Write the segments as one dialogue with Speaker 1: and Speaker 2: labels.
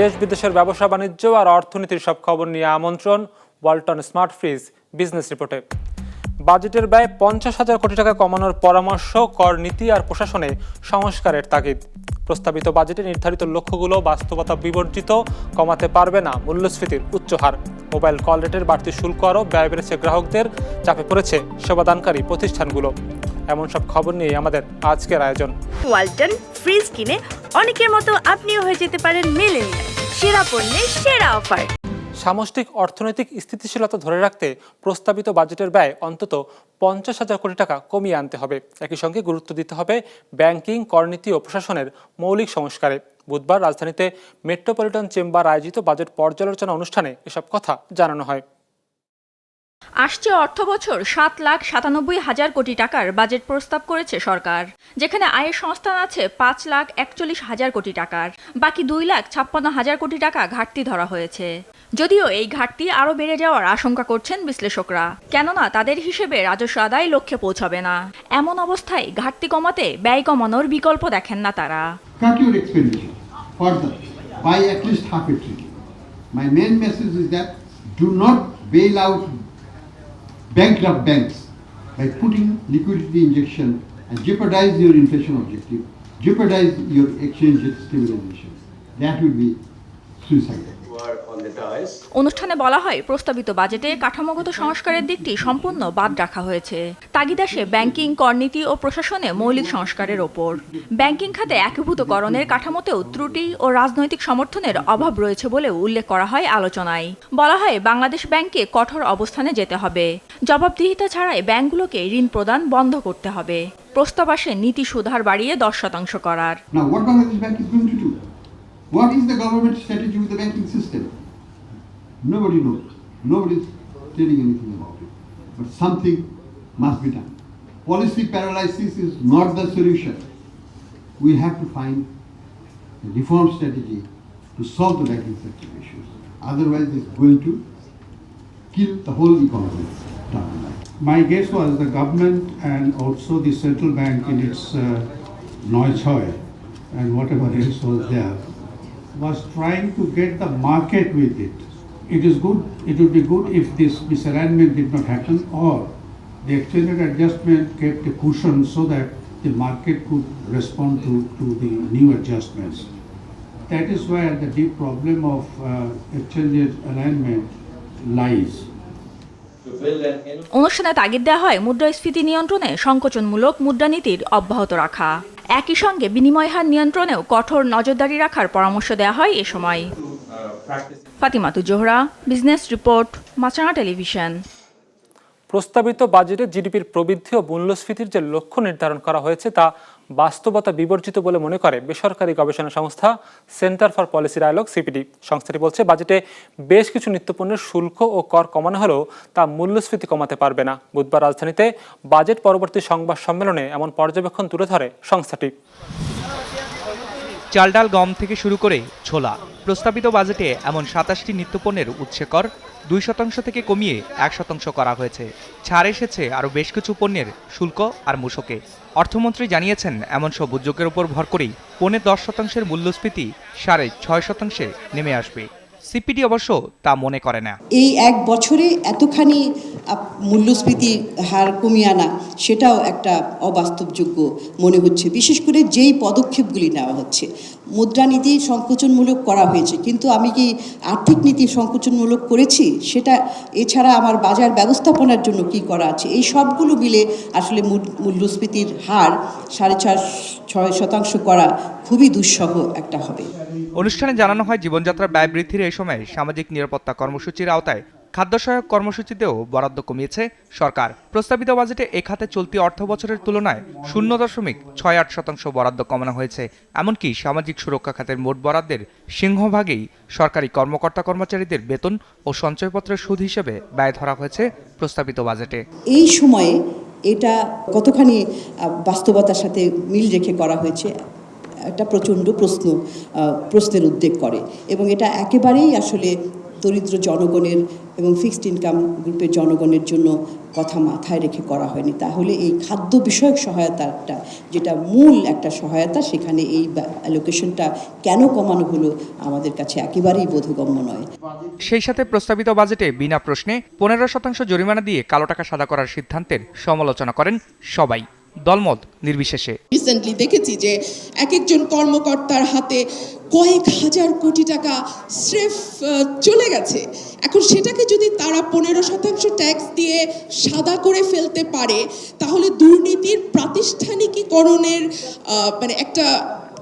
Speaker 1: দেশ বিদেশের ব্যবসা বাণিজ্য আর অর্থনীতির সব খবর নিয়ে আমন্ত্রণ ওয়ালটন স্মার্ট ফ্রিজ বিজনেস রিপোর্টে। বাজেটের ব্যয় পঞ্চাশ হাজার কোটি টাকা কমানোর পরামর্শ, কর নীতি আর প্রশাসনে সংস্কারের তাগিদ। প্রস্তাবিত বাজেটে নির্ধারিত লক্ষ্যগুলো বাস্তবতা বিবর্জিত, কমাতে পারবে না মূল্যস্ফীতির উচ্চ হার মোবাইল কল রেটের বাড়তি শুল্ক আরও ব্যয় বেড়েছে গ্রাহকদের, চাপে পড়েছে সেবাদানকারী প্রতিষ্ঠানগুলো। এমন সব খবর নিয়ে আমাদের আজকের আয়োজন।
Speaker 2: ওয়ালটন ফ্রিজ কিনে অনেকের মতো আপনিও হয়ে যেতে পারেন মেলেনিয়া সেরা পণ্যের সেরা অফার।
Speaker 1: সামষ্টিক অর্থনৈতিক স্থিতিশীলতা ধরে রাখতে প্রস্তাবিত বাজেটের ব্যয় অন্তত পঞ্চাশ হাজার কোটি টাকা কমিয়ে আনতে হবে। একই সঙ্গে গুরুত্ব দিতে হবে ব্যাংকিং করনীতি ও প্রশাসনের মৌলিক সংস্কারে। বুধবার রাজধানীতে মেট্রোপলিটন চেম্বার আয়োজিত বাজেট পর্যালোচনা অনুষ্ঠানে এসব কথা জানানো হয়।
Speaker 3: আসছে অর্থ বছর সাত লাখ সাতানব্বই হাজার কোটি টাকার বাজেট প্রস্তাব করেছে সরকার, যেখানে আয়ের সংস্থান আছে পাঁচ লাখ একচল্লিশ হাজার কোটি টাকার। বাকি দুই লাখ ছাপ্পান্ন হাজার কোটি টাকা ঘাটতি ধরা হয়েছে। যদিও এই ঘাটতি আরও বেড়ে যাওয়ার আশঙ্কা করছেন বিশ্লেষকরা, কেননা তাদের হিসেবে রাজস্ব আদায় লক্ষ্যে পৌঁছাবে না। এমন অবস্থায় ঘাটতি কমাতে ব্যয় কমানোর বিকল্প দেখেন না তারা।
Speaker 4: Do not bail out bankrupt banks by putting liquidity injection and jeopardize your inflation objective, jeopardize your exchange rate stabilization. That would be suicidal.
Speaker 3: অনুষ্ঠানে বলা হয় প্রস্তাবিত বাজেটে কাঠামোগত সংস্কারের দিকটি সম্পূর্ণ বাদ রাখা হয়েছে। তাগিদাসে ব্যাংকিং করনীতি ও প্রশাসনে মৌলিক সংস্কারের ওপর। ব্যাংকিং খাতে একীভূতকরণের কাঠামোতেও ত্রুটি ও রাজনৈতিক সমর্থনের অভাব রয়েছে বলেও উল্লেখ করা হয় আলোচনায়। বলা হয় বাংলাদেশ ব্যাংকে কঠোর অবস্থানে যেতে হবে। জবাবদিহিতা ছাড়াই ব্যাংকগুলোকে ঋণ প্রদান বন্ধ করতে হবে। প্রস্তাব আসে নীতি সুধার বাড়িয়ে দশ শতাংশ করার।
Speaker 4: Now, what is the government strategy with the banking system? Nobody knows. Nobody is telling anything about it. But something must be done. Policy paralysis is not the solution. We have to find a reform strategy to solve the banking sector issues. Otherwise, it's going to kill the whole economy.
Speaker 5: My guess was the government and also the central bank in its uh, Neuschoi and whatever else was there was trying to get the market with it. It is good, it would be good if this misalignment did not happen or the exchange rate adjustment kept a cushion so that the market could respond to, to the new adjustments. That is where the deep problem of uh, exchange rate alignment lies.
Speaker 3: অনুষ্ঠানে তাগিদ দেওয়া হয় মুদ্রাস্ফীতি নিয়ন্ত্রণে সংকোচনমূলক মুদ্রানীতির অব্যাহত রাখা একই সঙ্গে বিনিময় হার নিয়ন্ত্রণেও কঠোর নজরদারি রাখার পরামর্শ দেওয়া হয় এ সময়। Fatimatu Zohra business report, Maasranga television.
Speaker 1: প্রস্তাবিত বাজেটে জিডিপির প্রবৃদ্ধি ও মূল্যস্ফীতির যে লক্ষ্য নির্ধারণ করা হয়েছে তা বাস্তবতা বিবর্জিত বলে মনে করে বেসরকারি গবেষণা সংস্থা centre for policy dialogue, CPD. সংস্থাটি বলছে, বাজেটে বেশ কিছু নিত্যপণ্যের শুল্ক ও কর কমানো হলেও তা মূল্যস্ফীতি কমাতে পারবে না। বুধবার রাজধানীতে বাজেট পরবর্তী সংবাদ সম্মেলনে এমন পর্যবেক্ষণ তুলে ধরে সংস্থাটি।
Speaker 6: চাল ডাল গম থেকে শুরু করে ছোলা, প্রস্তাবিত বাজেটে এমন সাতাশটি নিত্যপণ্যের উৎসে কর দুই শতাংশ থেকে কমিয়ে এক শতাংশ করা হয়েছে। ছাড় এসেছে আরও বেশ কিছু পণ্যের শুল্ক আর মূসকে। অর্থমন্ত্রী জানিয়েছেন, এমন সব উদ্যোগের উপর ভর করেই পৌনে দশ শতাংশের মূল্যস্ফীতি সাড়ে ছয় শতাংশে নেমে আসবে। সিপিডি অবশ্য তা মনে করে না।
Speaker 7: এই এক বছরে এতখানি মূল্যস্ফীতি হার কমিয়ে আনা সেটাও একটা অবাস্তবযোগ্য মনে হচ্ছে। বিশেষ করে যেই পদক্ষেপগুলি নেওয়া হচ্ছে মুদ্রানীতি সংকোচনমূলক করা হয়েছে কিন্তু আমি কি আর্থিক নীতি সংকোচনমূলক করেছি? সেটা এছাড়া আমার বাজার ব্যবস্থাপনার জন্য কি করা আছে? এই সবগুলো মিলে আসলে মূল্যস্ফীতির হার সাড়ে চার ছয় শতাংশ করা খুবই দুঃসহ একটা হবে।
Speaker 6: অনুষ্ঠানে জানানো হয় জীবনযাত্রার ব্যয় বৃদ্ধির এই সময় সামাজিক নিরাপত্তা কর্মসূচির আওতায় খাদ্য সহায়ক কর্মসূচিতেও বরাদ্দ কমিয়েছে সরকার। প্রস্তাবিত বাজেটে এ খাতে চলতি অর্থ বছরের তুলনায় শূন্য দশমিক ছয় আট শতাংশ বরাদ্দ কমানো হয়েছে। এমনকি সামাজিক সুরক্ষা খাতের মোট বরাদ্দের সিংহভাগেই সরকারি কর্মকর্তা কর্মচারীদের বেতন ও সঞ্চয়পত্রের সুদ হিসেবে ব্যয় ধরা হয়েছে প্রস্তাবিত বাজেটে।
Speaker 7: এই সময়ে এটা কতখানি বাস্তবতার সাথে মিল রেখে করা হয়েছে? একটা প্রচণ্ড প্রশ্ন প্রশ্নের উদ্বেগ করে। এবং এটা একেবারেই আসলে দরিদ্র জনগণের এবং ফিক্সড ইনকাম গ্রুপের জনগণের জন্য কথা মাথায় রেখে করা হয়নি। তাহলে এই খাদ্য বিষয়ক সহায়তাটা, যেটা মূল একটা সহায়তা, সেখানে এই অ্যালোকেশনটা কেন কমানো হলো, আমাদের কাছে একেবারেই বোধগম্য নয়।
Speaker 6: সেই সাথে প্রস্তাবিত বাজেটে বিনা প্রশ্নে পনেরো শতাংশ জরিমানা দিয়ে কালো টাকা সাদা করার সিদ্ধান্তের সমালোচনা করেন সবাই। দলমত নির্বিশেষে।
Speaker 8: রিসেন্টলি দেখেছি যে এক একজন কর্মকর্তার হাতে কয়েক হাজার কোটি টাকা স্রেফ চলে গেছে। এখন সেটাকে যদি তারা পনেরো শতাংশ ট্যাক্স দিয়ে সাদা করে ফেলতে পারে তাহলে দুর্নীতির প্রাতিষ্ঠানিকীকরণের মানে একটা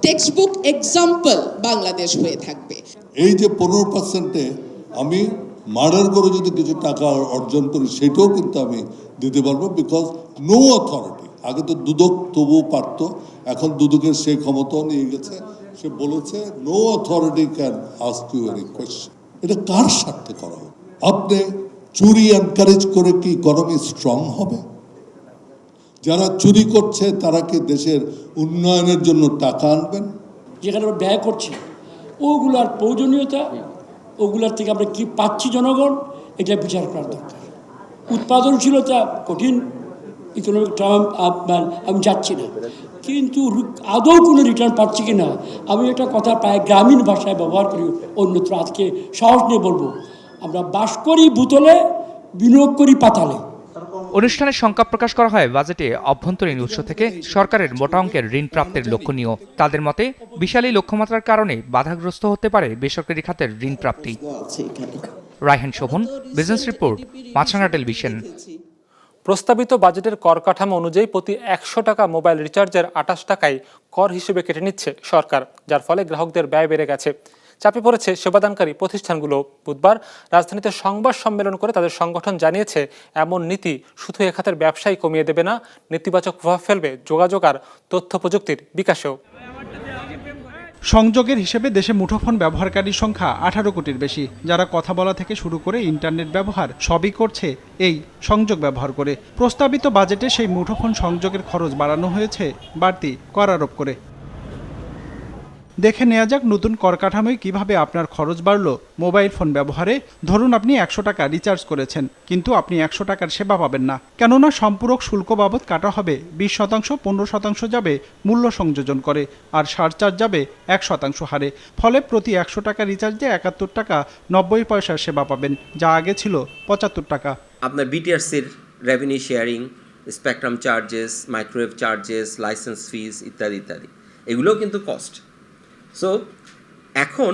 Speaker 8: টেক্সট বুক এক্সাম্পল বাংলাদেশ হয়ে থাকবে।
Speaker 9: এই যে পনেরো পার্সেন্টে আমি মার্ডার করে যদি কিছু টাকা অর্জন করি সেটাও কিন্তু আমি দিতে পারব বিকজ নো অথরিটি আগে তো দুদক তবুও পারতো, এখন দুদকের সে ক্ষমতাও নিয়ে গেছে। সে বলেছে no authority can ask you any question এটা কার স্বার্থে করা হবে আপনি চুরি এনকারেজ করে কি ইকোনমি স্ট্রং হবে? যারা চুরি করছে, তারা কি দেশের উন্নয়নের জন্য টাকা আনবেন?
Speaker 10: যেখানে আমরা ব্যয় করছি, ওগুলার প্রয়োজনীয়তা, ওগুলার থেকে আমরা কি পাচ্ছি জনগণ, এটা বিচার করা দরকার। উৎপাদনশীলতা কঠিন ইকোনমিক টার্ম আমি যাচ্ছি না। কিন্তু আদৌ কোনো রিটার্ন পাচ্ছি কি না আমি একটা কথা প্রায় গ্রামীণ ভাষায় ব্যবহার করি অন্যত্র আজকে সাহস নিয়ে বলব। আমরা বাস করি ভূতলে বিনিয়োগ করি পাতালে।
Speaker 6: অনুষ্ঠানে শঙ্কা প্রকাশ করা হয় বাজেটে অভ্যন্তরীণ উৎস থেকে সরকারের মোটা অঙ্কের ঋণ প্রাপ্তের লক্ষণীয়। তাদের মতে বিশাল এই লক্ষ্যমাত্রার কারণে বাধাগ্রস্ত হতে পারে বেসরকারি খাতের ঋণ প্রাপ্তি। Raihan Shovon business report Maasranga television
Speaker 1: প্রস্তাবিত বাজেটের কর কাঠামো অনুযায়ী প্রতি একশো টাকা মোবাইল রিচার্জের আঠাশ টাকায় কর হিসেবে কেটে নিচ্ছে সরকার, যার ফলে গ্রাহকদের ব্যয় বেড়ে গেছে। চাপে পড়েছে সেবাদানকারী প্রতিষ্ঠানগুলো। বুধবার রাজধানীতে সংবাদ সম্মেলন করে তাদের সংগঠন জানিয়েছে, এমন নীতি শুধু এ খাতের ব্যবসায় কমিয়ে দেবে না, নেতিবাচক প্রভাব ফেলবে যোগাযোগ আর তথ্য প্রযুক্তির বিকাশেও।
Speaker 11: সংযোগের হিসেবে দেশে মুঠোফোন ব্যবহারকারীর সংখ্যা আঠারো কোটির বেশি, যারা কথা বলা থেকে শুরু করে ইন্টারনেট ব্যবহার সবই করছে এই সংযোগ ব্যবহার করে। প্রস্তাবিত বাজেটে সেই মুঠোফোন সংযোগের খরচ বাড়ানো হয়েছে, বাড়তি করারোপ করে। দেখে নেওয়া যাক নতুন কর কাঠামোয় কীভাবে আপনার খরচ বাড়লো। মোবাইল ফোন ব্যবহারে ধরুন আপনি একশো টাকা রিচার্জ করেছেন, কিন্তু আপনি একশো টাকার সেবা পাবেন না। কেননা সম্পূরক শুল্ক বাবদ কাটা হবে, বিশ শতাংশ, পনেরো শতাংশ যাবে, মূল্য সংযোজন করে, আর সারচার্জ যাবে এক শতাংশ হারে। ফলে প্রতি একশো টাকা রিচার্জে একাত্তর টাকা নব্বই পয়সার সেবা পাবেন, যা আগে ছিল পঁচাত্তর টাকা।
Speaker 12: আপনার বিটিআরসির revenue sharing spectrum charges microwave charges licence fees ইত্যাদি ইত্যাদি। এগুলোও কিন্তু কস্ট সো এখন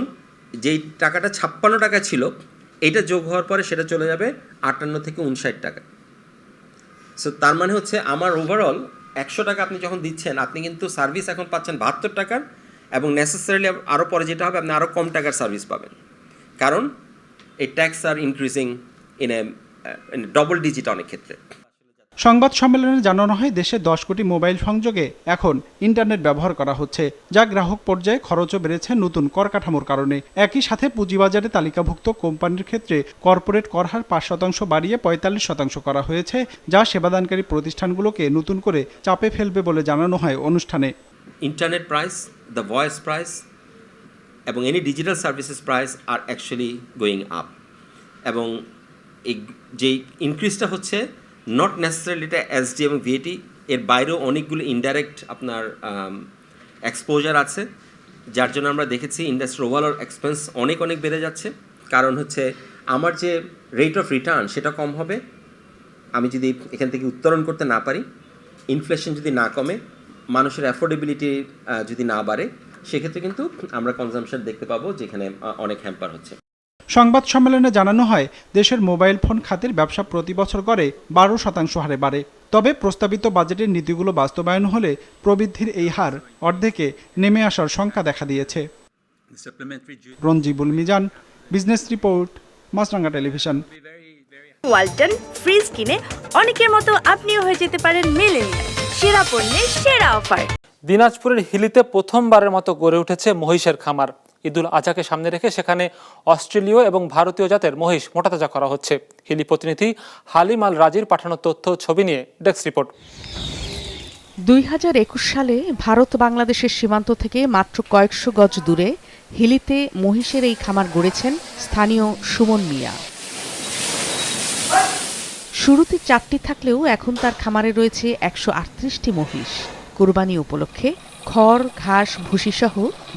Speaker 12: যেই টাকাটা ছাপ্পান্ন টাকা ছিল এটা যোগ হওয়ার পরে সেটা চলে যাবে আটান্ন থেকে উনষাট টাকা। সো তার মানে হচ্ছে আমার ওভারঅল একশো টাকা আপনি যখন দিচ্ছেন, আপনি কিন্তু সার্ভিস এখন পাচ্ছেন বাহাত্তর টাকার এবং নেসেসারিলি আরও পরে যেটা হবে, আপনি আরও কম টাকার সার্ভিস পাবেন। কারণ এই tax are increasing in a double digit অনেক ক্ষেত্রে।
Speaker 11: সংবাদ সম্মেলনে জানানো হয়, দেশে দশ কোটি মোবাইল সংযোগে এখন ইন্টারনেট ব্যবহার করা হচ্ছে, যা গ্রাহক পর্যায়ে খরচও বেড়েছে নতুন কর কাঠামোর কারণে। একই সাথে পুঁজিবাজারে তালিকাভুক্ত কোম্পানির ক্ষেত্রে কর্পোরেট কর হার পাঁচ শতাংশ বাড়িয়ে পঁয়তাল্লিশ শতাংশ করা হয়েছে, যা সেবাদানকারী প্রতিষ্ঠানগুলোকে নতুন করে চাপে ফেলবে বলে জানানো হয় অনুষ্ঠানে।
Speaker 12: Internet price, the voice price, এবং any digital services price are actually going up. এবং এই যেই ইনক্রিজটা হচ্ছে নট নেসেসারিলি এটা এসডি এবং ভিএটি এর বাইরেও অনেকগুলো ইনডাইরেক্ট আপনার এক্সপোজার আছে, যার জন্য আমরা দেখেছি ইন্ডাস্ট্রির ওভারঅল এক্সপেন্স অনেক অনেক বেড়ে যাচ্ছে। কারণ হচ্ছে আমার যে রেট অফ রিটার্ন সেটা কম হবে। আমি যদি এখান থেকে উত্তরণ করতে না পারি ইনফ্লেশন যদি না কমে, মানুষের অ্যাফোর্ডেবিলিটি যদি না বাড়ে, সেক্ষেত্রে কিন্তু আমরা কনজামশন দেখতে পাবো, যেখানে অনেক হ্যাম্পার হচ্ছে।
Speaker 11: সংবাদ সম্মেলনে জানানো হয় দেশের মোবাইল ফোন খাতের ব্যবসা প্রতি বছর গড়ে বারো শতাংশ হারে বাড়ে। তবে প্রস্তাবিত বাজেটের নীতিগুলো বাস্তবায়ন হলে প্রবৃদ্ধির এই হার অর্ধেকে নেমে আসার শঙ্কা দেখা দিয়েছে। Ranjibul Mizan business report Maasranga television.
Speaker 2: Walton fridge কিনে অনেকের মতো আপনিও হয়ে যেতে পারেন মেলেনিয়া সেরা পণ্যের সেরা অফার।
Speaker 1: দিনাজপুরের হিলিতে প্রথমবারের মতো গড়ে উঠেছে মহিষের খামার। ঈদুল আজহাকে সামনে রেখে সেখানে অস্ট্রেলীয় এবং ভারতীয় জাতের মহিষ মোটাতাজা করা হচ্ছে। হিলি প্রতিনিধি হালিম আল রাজির পাঠানো তথ্য ছবি নিয়ে ডেস্ক রিপোর্ট।
Speaker 13: দুই হাজার একুশ সালে ভারত বাংলাদেশের সীমান্ত থেকে মাত্র কয়েকশো গজ দূরে হিলিতে মহিষের এই খামার গড়েছেন স্থানীয় সুমন মিয়া। শুরুতে চারটি থাকলেও এখন তার খামারে রয়েছে একশো আটত্রিশটি মহিষ। কোরবানি উপলক্ষে খড়, ঘাস, ভুসিসহ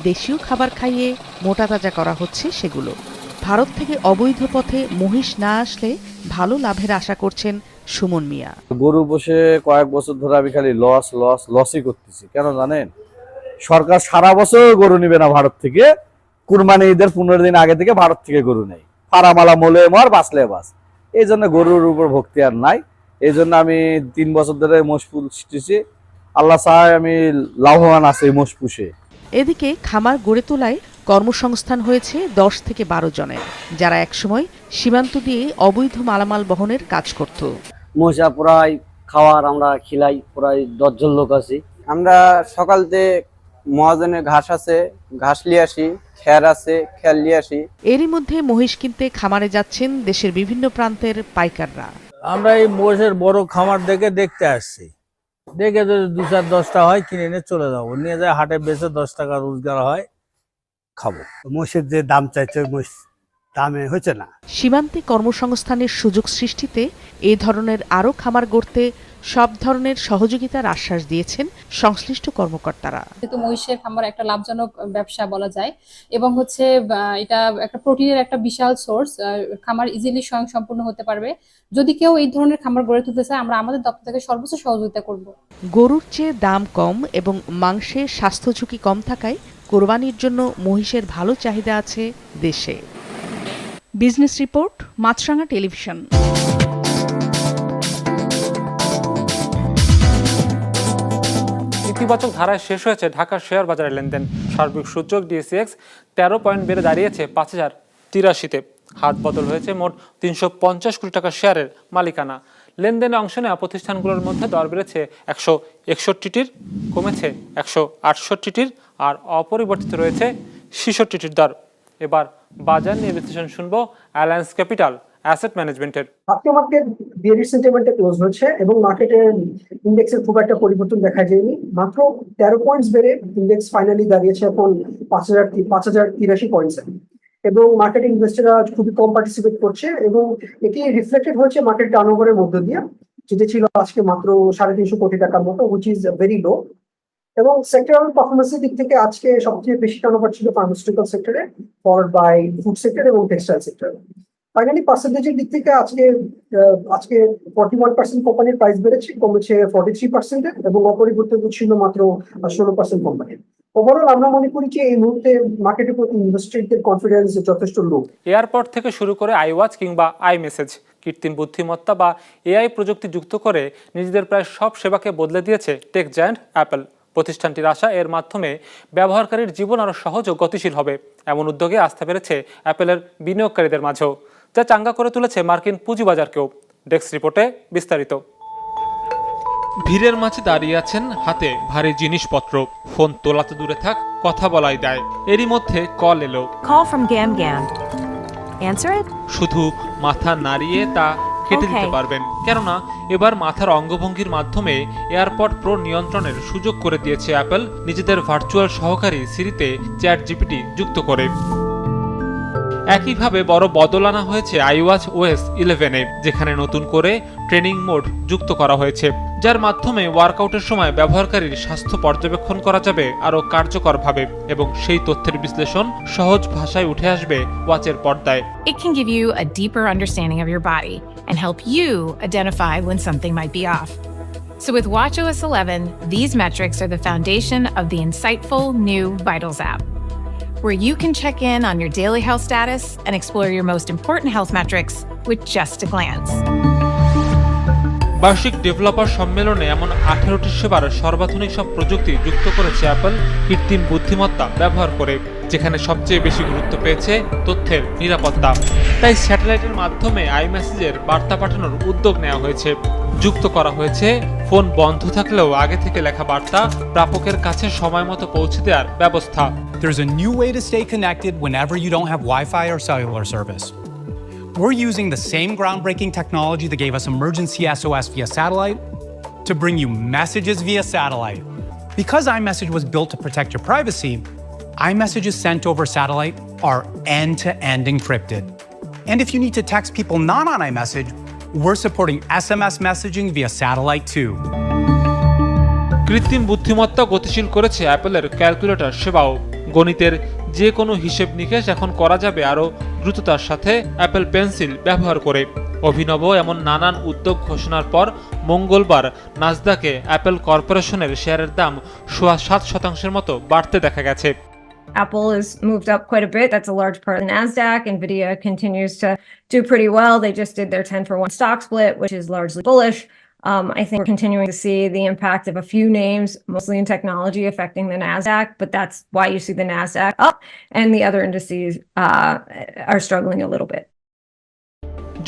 Speaker 13: দেশীয় খাবার খাইয়ে মোটা তাজা করা হচ্ছে সেগুলো। ভারত থেকে অবৈধ পথে মহিষ না আসলে ভালো লাভের আশা করছেন সুমন মিয়া।
Speaker 14: গরু বসে কয়েক বছর ধরে আমি খালি লস লস লসই করতেছি। কেন জানেন? সরকার সারা বছর গরু নিবে না ভারত থেকে। কুরবানি ঈদের পনেরো দিন আগে থেকে ভারত থেকে গরু নেই। ফারামালা মোলে মর, বাঁচলে বাস এই জন্য গরুর উপর ভক্তি আর নাই। এই জন্য আমি তিন বছর ধরে মোষ পুষতেছি। আল্লাহ চায় আমি লাভবান আছি মোষ পুষে
Speaker 13: এদিকে খামার গড়ে তোলায় কর্মসংস্থান হয়েছে দশ থেকে বারো জনের যারা একসময় সীমান্ত দিয়ে অবৈধ মালামাল বহনের কাজ করত।
Speaker 14: মহিষা প্রায় খাওয়ার আমরা খিলাই প্রায় দশজন লোক আছি।
Speaker 15: আমরা সকালতে মহাজনের ঘাস আছে ঘাস লিয়ে আসি খ্যার আছে খ্যার লিয়ে আসি।
Speaker 13: এরই মধ্যে মহিষ কিনতে খামারে যাচ্ছেন দেশের বিভিন্ন প্রান্তের পাইকাররা।
Speaker 14: আমরা এই মোষের বড় খামার দেখে দেখতে আসছি। দেখে যদি দু চার দশটা হয় কিনে এনে চলে যাব। নিয়ে যায় হাটে বেচে দশ টাকা রোজগার হয় খাব।
Speaker 5: মোষের যে দাম চাইছে মোষ দামে হচ্ছে না?
Speaker 13: সীমান্তে কর্মসংস্থানের সুযোগ সৃষ্টিতে এ ধরনের আরও খামার গড়তে সব ধরনের সহযোগিতার আশ্বাস দিয়েছেন সংশ্লিষ্ট কর্মকর্তারা।
Speaker 16: যেহেতু মহিষের খামার একটা লাভজনক ব্যবসা বলা যায় এবং হচ্ছে এটা একটা প্রোটিনের একটা বিশাল সোর্স খামার ইজিলি স্বয়ং সম্পূর্ণ হতে পারবে। যদি কেউ এই ধরনের খামার গড়ে তুলতে চায় আমরা আমাদের দপ্তর থেকে সর্বোচ্চ সহযোগিতা করব।
Speaker 13: গরুর চেয়ে দাম কম এবং মাংসে স্বাস্থ্য ঝুঁকি কম থাকায় কোরবানির জন্য মহিষের ভালো চাহিদা আছে দেশে।
Speaker 3: Business report Maasranga television.
Speaker 1: ইতিবাচক ধারায় শেষ হয়েছে ঢাকার শেয়ার বাজারের লেনদেন। সার্বিক সূচক ডিএসিএক্স তেরো পয়েন্ট বেড়ে দাঁড়িয়েছে পাঁচ হাজার তিরাশিতে। হাত বদল হয়েছে মোট তিনশো পঞ্চাশ কোটি টাকা শেয়ারের মালিকানা। লেনদেনে অংশ নেওয়া প্রতিষ্ঠানগুলোর মধ্যে দর বেড়েছে একশো একষট্টিটির, কমেছে একশো আটষট্টিটির আর অপরিবর্তিত রয়েছে ছেষট্টিটির দর। এবার বাজার নিয়ে বিশ্লেষণ শুনব অ্যালায়েন্স ক্যাপিটাল। অ্যাসেট ম্যানেজমেন্টের
Speaker 17: আজকে মার্কেট বিয়ারিশ সেন্টিমেন্টে ক্লোজ হচ্ছে এবং মার্কেটের ইন্ডেক্সের খুব একটা পরিবর্তন দেখা যায়নি। মাত্র তেরো পয়েন্টস বেড়ে ইন্ডেক্স ফাইনালি দাঁড়িয়েছে এখন পাঁচ হাজার পাঁচ হাজার তিরাশি পয়েন্টসে এবং মার্কেট ইনভেস্টররা খুবই কম পার্টিসিপেট করছে এবং এটি রিফ্লেক্টেড হচ্ছে মার্কেট টার্নওভারের মধ্য দিয়ে, যেটা ছিল আজকে মাত্র সাড়ে তিনশো কোটি টাকার মতো উইচ ইজ ভেরি লো এবং সেক্টরাল পারফরমেন্সের দিক থেকে আজকে সবচেয়ে বেশি টার্নওভার ছিল ফার্মাসিউটিক্যাল সেক্টরে ফলোড বাই ফুড সেক্টর এবং টেক্সটাইল সেক্টর ফাইনালি পার্সেন্টেজের দিক থেকে আজকে আজকে ফর্টি ওয়ান পার্সেন্ট কোম্পানির প্রাইস বেড়েছে, কমেছে ফর্টি থ্রি পার্সেন্টে এবং অপরিবর্তিত ছিল মাত্র ষোলো পার্সেন্ট কোম্পানির ওভারঅল আমরা মনে করি যে এই মুহূর্তে মার্কেটের প্রতি ইনভেস্টরদের কনফিডেন্স যথেষ্ট লো
Speaker 1: এয়ারপোর্ট থেকে শুরু করে আইওয়াচ কিংবা আই মেসেজ কৃত্রিম বুদ্ধিমত্তা বা এআই প্রযুক্তি যুক্ত করে নিজেদের প্রায় সব সেবাকে বদলে দিয়েছে টেক জায়ান্ট অ্যাপল প্রতিষ্ঠানটির আশা এর মাধ্যমে ব্যবহারকারীর জীবন আরও সহজ ও গতিশীল হবে। এমন উদ্যোগে আস্থা বেড়েছে অ্যাপেলের বিনিয়োগকারীদের মাঝেও। যা চাঙ্গা করে তুলেছে মার্কিন পুঁজিবাজারকেও। ডেস্ক রিপোর্টে বিস্তারিত। ভিড়ের মাঝে দাঁড়িয়ে আছেন হাতে ভারী জিনিসপত্র। ফোন তোলাতে দূরে থাক কথা বলাই দেয়। এরই মধ্যে কল এলো।
Speaker 2: Call from Gam Gam. Answer it?
Speaker 1: শুধু মাথা নাড়িয়ে তা কেটে দিতে পারবেন। কেননা এবার মাথার অঙ্গভঙ্গির মাধ্যমে এয়ারপড প্রো নিয়ন্ত্রণের সুযোগ করে দিয়েছে অ্যাপল নিজেদের ভার্চুয়াল সহকারী সিরিতে চ্যাট জিপিটি যুক্ত করে। একইভাবে বড় বদল আনা হয়েছে আইওয়াচ ওএস ইলেভেনে যেখানে নতুন করে ট্রেনিং মোড যুক্ত করা হয়েছে যার মাধ্যমে ওয়ার্কআউটের সময় ব্যবহারকারীর স্বাস্থ্য পর্যবেক্ষণ করা যাবে আরও কার্যকরভাবে এবং সেই তথ্যের বিশ্লেষণ সহজ ভাষায় উঠে আসবে ওয়াচের পর্দায়
Speaker 18: It can give you a deeper understanding of your body and help you identify when something might be off. So, with WatchOS 11, these metrics are the foundation of the insightful new Vitals app, where you can check in on your daily health status and explore your most important health metrics with just a glance.
Speaker 1: বার্ষিক developer সম্মেলনে এমন আঠেরোটি সেবার সর্বাধুনিক সব প্রযুক্তি যুক্ত করেছে Apple কৃত্রিম বুদ্ধিমত্তা ব্যবহার করে যেখানে সবচেয়ে বেশি গুরুত্ব পেয়েছে তথ্যের নিরাপত্তা তাই স্যাটেলাইটের মাধ্যমে আইমেসেজের বার্তা পাঠানোর উদ্যোগ নেওয়া হয়েছে যুক্ত করা হয়েছে ফোন বন্ধ থাকলেও আগে থেকে লেখা বার্তা প্রাপকের কাছে সময় মতো পৌঁছে দেওয়ার ব্যবস্থা
Speaker 19: There's a new way to stay connected whenever you don't have Wi Fi or cellular service. We're using the same groundbreaking technology that gave us emergency SOS via satellite to bring you messages via satellite. Because iMessage was built to protect your privacy, iMessages sent over satellite are end to end encrypted. And if you need to text people not on iMessage, we're supporting SMS messaging via satellite too.
Speaker 1: কৃত্রিম বুদ্ধিমত্তা গতিশীল করেছে অ্যাপেলের calculator সেবাও। গণিতের যে কোনো হিসেব নিকেশ এখন করা যাবে আরও দ্রুততার সাথে অ্যাপেল পেন্সিল ব্যবহার করে। অভিনব এমন নানান উদ্যোগ ঘোষণার পর মঙ্গলবার নাজদাকে অ্যাপেল কর্পোরেশনের শেয়ারের দাম সোয়া সাত শতাংশের মতো বাড়তে দেখা গেছে।
Speaker 20: Apple has moved up quite a bit. That's a large part of the NASDAQ. NVIDIA continues to do pretty well. They just did their 10 for 1 stock split, which is largely bullish. Um, I think we're continuing to see the impact of a few names, mostly in technology, affecting the NASDAQ, but that's why you see the NASDAQ up and the other indices uh, are struggling a little bit.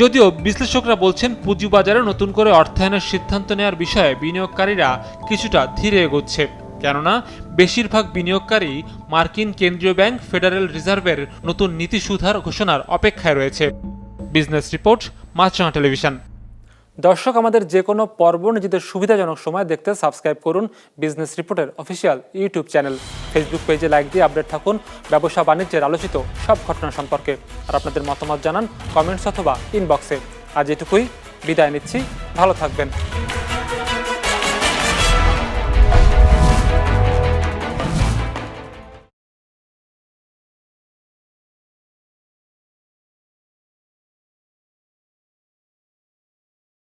Speaker 1: যদিও বিশ্লেষকরা বলছেন পুঁজিবাজারে নতুন করে অর্থায়নের সিদ্ধান্ত নেওয়ার বিষয়ে বিনিয়োগকারীরা কিছুটা ধীরে এগোচ্ছে কেননা বেশিরভাগ বিনিয়োগকারী মার্কিন কেন্দ্রীয় ব্যাংক ফেডারেল রিজার্ভের নতুন নীতি সুধার ঘোষণার অপেক্ষায় রয়েছে। Business report, Maasranga television. দর্শক, আমাদের যে কোনো পর্ব নিজেদের সুবিধাজনক সময় দেখতে সাবস্ক্রাইব করুন বিজনেস রিপোর্টের অফিসিয়াল ইউটিউব চ্যানেল। ফেসবুক পেজে লাইক দিয়ে আপডেট থাকুন ব্যবসা, বাণিজ্যের আলোচিত সব ঘটনা সম্পর্কে। আর আপনাদের মতামত জানান কমেন্টস অথবা ইনবক্সে আজ এটুকুই, বিদায় নিচ্ছি। ভালো থাকবেন।